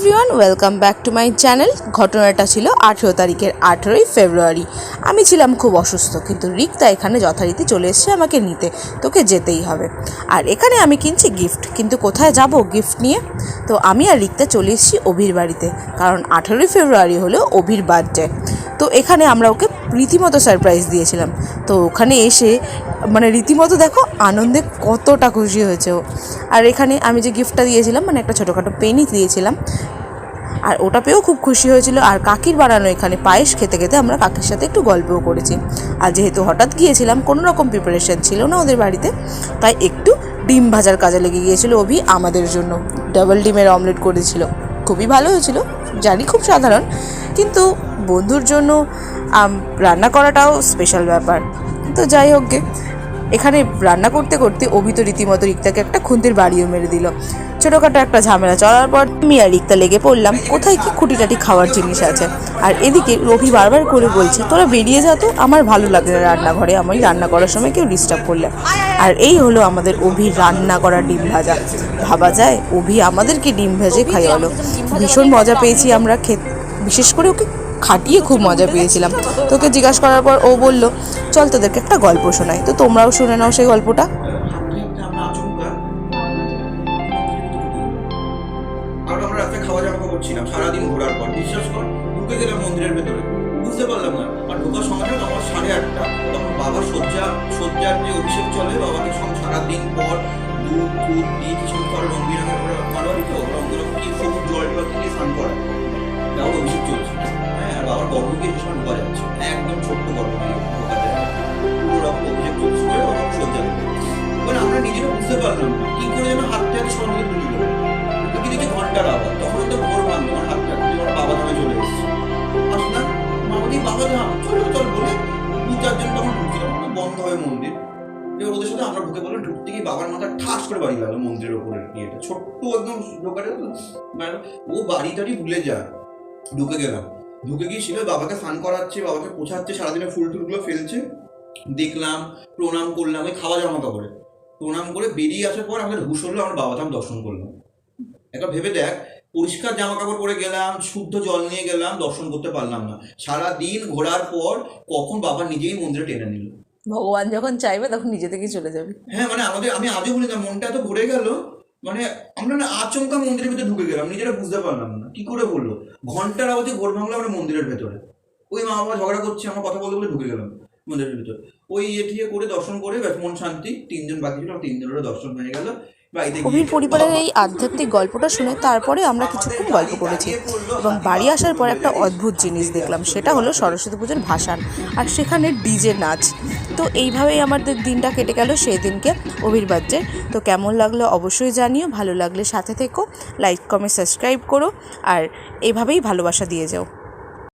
Everyone, welcome back to my channel. ঘটনাটা ছিল আঠেরো তারিখের আঠেরোই ফেব্রুয়ারি। আমি ছিলাম খুব অসুস্থ, কিন্তু রিক্তা এখানে যথারীতি চলে এসছে আমাকে নিতে। তোকে যেতেই হবে। আর এখানে আমি কিনছি গিফট কিন্তু কোথায় যাব গিফট নিয়ে? তো আমি আর রিক্তা চলে এসেছি অভির বাড়িতে, কারণ আঠেরোই ফেব্রুয়ারি হলো অভির বার্থডে তো এখানে আমরা ওকে রীতিমতো সারপ্রাইজ দিয়েছিলাম। তো ওখানে এসে মানে রীতিমতো দেখো আনন্দে কতটা খুশি হয়েছে ও। আর এখানে আমি যে গিফটটা দিয়েছিলাম মানে একটা ছোটোখাটো পেনই দিয়েছিলাম, আর ওটা পেয়েও খুব খুশি হয়েছিল। আর কাকির বানানো এখানে পায়েস খেতে খেতে আমরা কাকির সাথে একটু গল্পও করেছি। আর যেহেতু হঠাৎ গিয়েছিলাম, কোনো রকম প্রিপারেশন ছিল না ওদের বাড়িতে, তাই একটু ডিম ভাজার কাজে লেগে গিয়েছিল অভি আমাদের জন্য। ডাবল ডিমের অমলেট করেছিল। খুবই ভালো হয়েছিল, জানি খুব সাধারণ। কিন্তু বন্ধুর জন্য রান্না করাটাও স্পেশাল ব্যাপার। তো যাই হোক গে। এখানে রান্না করতে করতে অভি তো রীতিমতো রিক্তাকে একটা খুন্তির বাড়িও মেরে দিল। ছোটোখাটো একটা ঝামেলা চলার পর আমি আর রিক্তা লেগে পড়লাম, কোথায় কি খুঁটিটাটি খাওয়ার জিনিস আছে। আর এদিকে রবি বারবার করে বলছে, তোরা বেরিয়ে যা তো, আমার ভালো লাগে না রান্নাঘরে, আমি রান্না করার সময় কেউ ডিস্টার্ব করলে। আর এই হলো আমাদের অভির রান্না করা ডিম ভাজা। ভাবা যায় অভি আমাদেরকে ডিম ভেজে খাইয়ালো ভীষণ মজা পেয়েছি আমরা খেত, বিশেষ করে ওকে খাটিয়ে খুব মজা পেয়েছিলাম। তোকে জিজ্ঞাসা করার পর ও বলল, চল তোদেরকে একটা গল্প শোনাই। তো তোমরাও শুনে নাও সেই গল্পটা। সারাদিন ঘোরার পর বিশ্বাস সারাদিন পর দুধ দিয়ে অভিষেক চলছে। হ্যাঁ আর বাবার গর্ভ গিয়ে সে সময় ঢোকা যাচ্ছে একদম ছোট্ট গর্ভ ঢোকা রকম অভিষেক চলছে। শয্যা আমরা নিজেরা বুঝতে পারলাম কি করে যেন হাতটা হাতে সঙ্গে তুলে গেল কি দেখি ঘণ্টার আওয়াজ তখন তো ভোর আমার হাতটা তুলে আমার বাবা ধামে চলে এসেছে। আসলাম মামাদি বাবা ধাম, চলো, চল বলে দু চারজন তখন ঢুকছিলাম বন্ধ হয়ে মন্দির। এবার ওদের সাথে আমরা ঢুকে বললাম ঢুকতে গিয়ে বাবার মাথা ঠাস করে বাড়ি লাগল মন্দিরের ওপরের ইয়েটা। ছোট্ট একদম ঢোকাটা মানে ও বাড়ি টাড়ি ভুলে যায়। ঢুকে গেলাম। ঢুকে গিয়ে বাবাকে স্নান করাচ্ছে বাবাকে পোছাচ্ছে সারাদিনে ফুল টুলগুলো ফেলছে। দেখলাম প্রণাম করলাম ওই খাওয়া জামা কাপড়ে প্রণাম করে বেরিয়ে আসার পর আমাদের হুশ হলো আমার বাবা ধাম দর্শন করলাম একবার ভেবে দেখ পরিষ্কার জামা কাপড় পরে গেলাম শুদ্ধ জল নিয়ে গেলাম দর্শন করতে পারলাম না। সারা দিন ঘোরার পর কখন বাবা নিজেই মন্দিরে টেনে নিল। ভগবান যখন চাইবে তখন নিজে থেকেই চলে যাবে। হ্যাঁ মানে আমাদের আমি আজও বলি না মনটা এত ভরে গেল। মানে আমরা না আচমকা মন্দিরের ভিতরে ঢুকে গেলাম নিজেরা বুঝতে পারলাম না। কি করে বলল? ঘণ্টার আওয়াজে ঘোর ভাঙলো আমরা মন্দিরের ভেতরে। ওই মা বাবা ঝগড়া করছে আমরা কথা বলতে বলে ঢুকে গেলাম মন্দিরের ভিতরে। ওই ইয়ে টিয়ে করে দর্শন করে মন শান্তি তিনজন বাকি ছিল আমার তিনজনেরও দর্শন হয়ে গেল। কবির পরিবারের এই আধ্যাত্মিক গল্পটা শুনে তারপরে আমরা কিছুক্ষণ গল্প করেছি এবং বাড়ি আসার পর একটা অদ্ভুত জিনিস দেখলাম সেটা হলো সরস্বতী পুজোর ভাসান। আর সেখানে ডিজে নাচ। তো এইভাবেই আমাদের দিনটা কেটে গেল সেই দিনকে অভির্বাজ্যের তো কেমন লাগল অবশ্যই জানিও, ভালো লাগলে সাথে থেকো লাইক কমেন্ট সাবস্ক্রাইব করো, আর এভাবেই ভালোবাসা দিয়ে যাও।